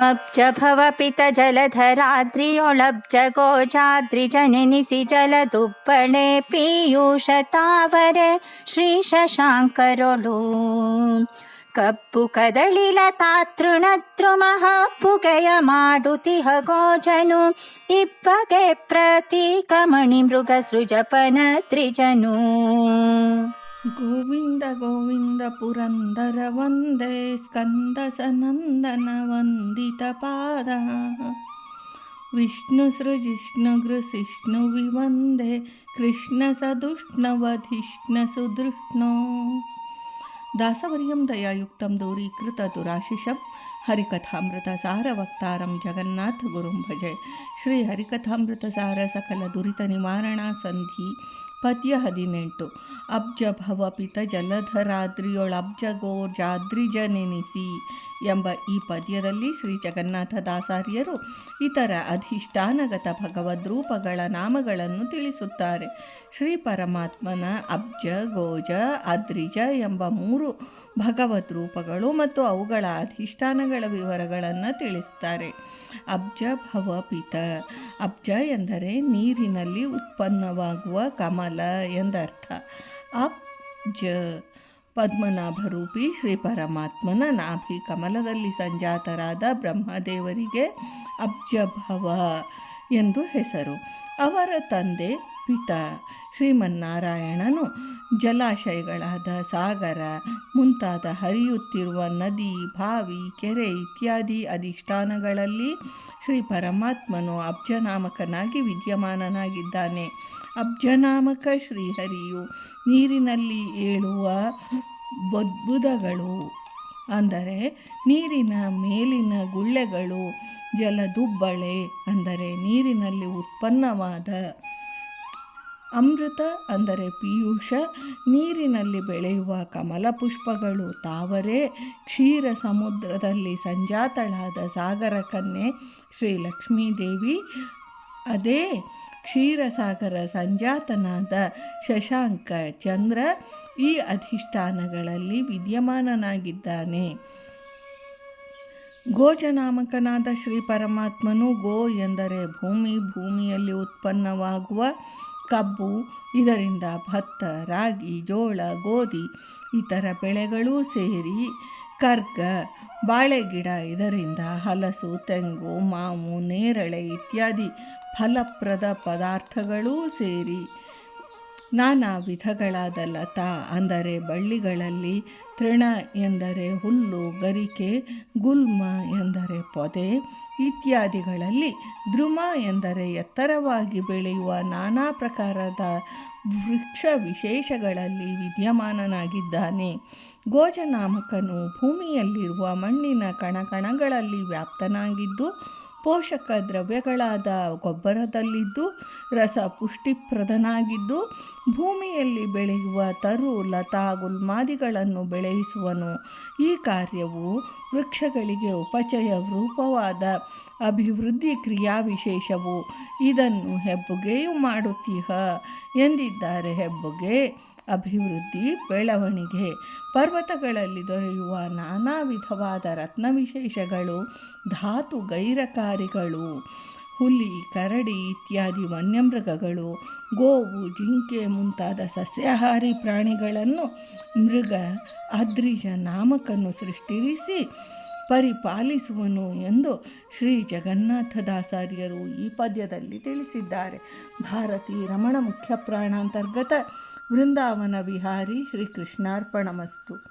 ಅಬ್ಜ ಭವಪಿತ ಜಲಧರಾದ್ರಿಯೊಳಬ್ಜ ಗೋಜಾದ್ರಿಜನೆನಿಸಿ ಜಲದುಬ್ಬಳೆ ಪೀಯೂಷ ತಾವರೆ ಶ್ರೀ ಶಶಾಂಕರೊಳು ಕಪ್ಪು ಕದಳಿಲ ತಾತೃಣತೃಮಃ ಪುಗೆಯ ಮಾಡುತಿಹ ಗೋಜನು ಇಬ್ಬಗೆ ಪ್ರತೀಕಮಣಿ ಮೃಗ ಸೃಜಪನ ತ್ರಿಜನು गोविन्द गोविन्द पुरन्दर वन्दे स्कन्दसनन्दनवन्दितपादा। विष्णुसृजिष्णुगृसिष्णुविवन्दे कृष्णसदुष्णवधिष्णसुदृष्णो दासवर्यं दयायुक्तं दूरीकृतदुराशिषं ಗೃಸಿಷ್ಣು ಸಾರ ವಕ್ತಾರಂ ಹರಿಕಥಾಮೃತ ಜಗನ್ನಾಥ ಗುರುಂ ಭಜೆ. ಶ್ರೀ ಹರಿಕಥಾಮೃತ ಸಾರ ಸಕಲ ದುರಿತ ನಿವಾರಣಾ ಸಂಧಿ ಪದ್ಯ ಹದಿನೆಂಟು. ಅಬ್ಜ ಭವಪಿತ ಜಲಧರಾದ್ರಿಯೊಳಬ್ಜ ಗೋರ್ಜಾದ್ರಿಜ ನೆನೆಸಿ ಎಂಬ ಈ ಪದ್ಯದಲ್ಲಿ ಶ್ರೀ ಜಗನ್ನಾಥ ದಾಸಾರ್ಯರು ಇತರ ಅಧಿಷ್ಠಾನಗತ ಭಗವದ್ರೂಪಗಳ ನಾಮಗಳನ್ನು ತಿಳಿಸುತ್ತಾರೆ. ಶ್ರೀ ಪರಮಾತ್ಮನ ಅಬ್ಜ, ಗೋಜ, ಅದ್ರಿಜ ಎಂಬ ಮೂರು ಭಗವದ್ ರೂಪಗಳು ಮತ್ತು ಅವುಗಳ ಅಧಿಷ್ಠಾನಗಳ ವಿವರಗಳನ್ನು ತಿಳಿಸ್ತಾರೆ. ಅಬ್ಜ ಭವಪಿತ. ಅಬ್ಜ ಎಂದರೆ ನೀರಿನಲ್ಲಿ ಉತ್ಪನ್ನವಾಗುವ ಕಮಲ ಎಂದರ್ಥ. ಅಬ್ಜ ಪದ್ಮನಾಭರೂಪಿ ಶ್ರೀ ಪರಮಾತ್ಮನ ನಾಭಿ. ಕಮಲದಲ್ಲಿ ಸಂಜಾತರಾದ ಬ್ರಹ್ಮದೇವರಿಗೆ ಅಬ್ಜಭವ ಎಂದು ಹೆಸರು. ಅವರ ತಂದೆ ಪಿತ ಶ್ರೀಮನ್ನಾರಾಯಣನು ಜಲಾಶಯಗಳಾದ ಸಾಗರ, ಮುಂತಾದ ಹರಿಯುತ್ತಿರುವ ನದಿ, ಬಾವಿ, ಕೆರೆ ಇತ್ಯಾದಿ ಅಧಿಷ್ಠಾನಗಳಲ್ಲಿ ಶ್ರೀ ಪರಮಾತ್ಮನು ಅಬ್ಜನಾಮಕನಾಗಿ ವಿದ್ಯಮಾನನಾಗಿದ್ದಾನೆ. ಅಬ್ಜನಾಮಕ ಶ್ರೀಹರಿಯು ನೀರಿನಲ್ಲಿ ಏಳುವ ಬೊದ್ಬುದಗಳು ಅಂದರೆ ನೀರಿನ ಮೇಲಿನ ಗುಳ್ಳೆಗಳು, ಜಲದುಬ್ಬಳೆ ಅಂದರೆ ನೀರಿನಲ್ಲಿ ಉತ್ಪನ್ನವಾದ ಅಮೃತ ಅಂದರೆ ಪೀಯೂಷ, ನೀರಿನಲ್ಲಿ ಬೆಳೆಯುವ ಕಮಲ ಪುಷ್ಪಗಳು ತಾವರೆ, ಕ್ಷೀರ ಸಮುದ್ರದಲ್ಲಿ ಸಂಜಾತಳಾದ ಸಾಗರ ಕನ್ಯೆ ಶ್ರೀ ಲಕ್ಷ್ಮೀದೇವಿ ಅದೇ ಕ್ಷೀರಸಾಗರ, ಸಂಜಾತನಾದ ಶಶಾಂಕ ಚಂದ್ರ ಈ ಅಧಿಷ್ಠಾನಗಳಲ್ಲಿ ವಿದ್ಯಮಾನನಾಗಿದ್ದಾನೆ. ಗೋಜನಾಮಕನಾದ ಶ್ರೀ ಪರಮಾತ್ಮನು ಗೋ ಎಂದರೆ ಭೂಮಿ, ಭೂಮಿಯಲ್ಲಿ ಉತ್ಪನ್ನವಾಗುವ ಕಬ್ಬು, ಇದರಿಂದ ಭತ್ತ, ರಾಗಿ, ಜೋಳ, ಗೋಧಿ, ಇತರ ಬೆಳೆಗಳೂ ಸೇರಿ ಕರ್ಗ ಬಾಳೆಗಿಡ ಇದರಿಂದ ಹಲಸು, ತೆಂಗು, ಮಾವು, ನೇರಳೆ ಇತ್ಯಾದಿ ಫಲಪ್ರದ ಪದಾರ್ಥಗಳೂ ಸೇರಿ ನಾನಾ ವಿಧಗಳಾದ ಲತಾ, ಅಂದರೆ ಬಳ್ಳಿಗಳಲ್ಲಿ ತೃಣ ಎಂದರೆ ಹುಲ್ಲು, ಗರಿಕೆ, ಗುಲ್ಮ ಎಂದರೆ ಪೊದೆ ಇತ್ಯಾದಿಗಳಲ್ಲಿ ದ್ರುಮ ಎಂದರೆ ಎತ್ತರವಾಗಿ ಬೆಳೆಯುವ ನಾನಾ ಪ್ರಕಾರದ ವೃಕ್ಷ ವಿಶೇಷಗಳಲ್ಲಿ ವಿದ್ಯಮಾನನಾಗಿದ್ದಾನೆ. ಗೋಜನಾಮಕನು ಭೂಮಿಯಲ್ಲಿರುವ ಮಣ್ಣಿನ ಕಣಕಣಗಳಲ್ಲಿ ವ್ಯಾಪ್ತನಾಗಿದ್ದು, ಪೋಷಕ ದ್ರವ್ಯಗಳಾದ ಗೊಬ್ಬರದಲ್ಲಿದ್ದು ರಸ ಪುಷ್ಟಿಪ್ರದನಾಗಿದ್ದು ಭೂಮಿಯಲ್ಲಿ ಬೆಳೆಯುವ ತರು, ಲತಾ, ಗುಲ್ಮಾದಿಗಳನ್ನು ಬೆಳೆಯಿಸುವನು ಈ ಕಾರ್ಯವು ವೃಕ್ಷಗಳಿಗೆ ಉಪಚಯ ರೂಪವಾದ ಅಭಿವೃದ್ಧಿ ಕ್ರಿಯಾ ವಿಶೇಷವು ಇದನ್ನು ಹೆಬ್ಬುಗೆಯು ಮಾಡುತ್ತೀಹ? ಎಂದಿದ್ದಾರೆ ಹೆಬ್ಬುಗೆ, ಅಭಿವೃದ್ಧಿ ಬೆಳವಣಿಗೆ. ಪರ್ವತಗಳಲ್ಲಿ ದೊರೆಯುವ ನಾನಾ ವಿಧವಾದ ರತ್ನ ವಿಶೇಷಗಳು ಧಾತು ಗೈರಕಾರಿಗಳು. ಹುಲಿ, ಕರಡಿ ಇತ್ಯಾದಿ ವನ್ಯಮೃಗಗಳು, ಗೋವು, ಜಿಂಕೆ ಮುಂತಾದ ಸಸ್ಯಾಹಾರಿ ಪ್ರಾಣಿಗಳನ್ನು ಮೃಗ ಅದ್ರಿಜ ನಾಮಕನ್ನು ಸೃಷ್ಟಿಸಿ ಪರಿಪಾಲಿಸುವನು ಎಂದು ಶ್ರೀ ಜಗನ್ನಾಥದಾಸಾರ್ಯರು ಈ ಪದ್ಯದಲ್ಲಿ ತಿಳಿಸಿದ್ದಾರೆ. ಭಾರತಿ ರಮಣ ಮುಖ್ಯ ಪ್ರಾಣಾಂತರ್ಗತ ವೃಂದಾವನ ವಿಹಾರಿ ಶ್ರೀ ಕೃಷ್ಣಾರ್ಪಣಮಸ್ತು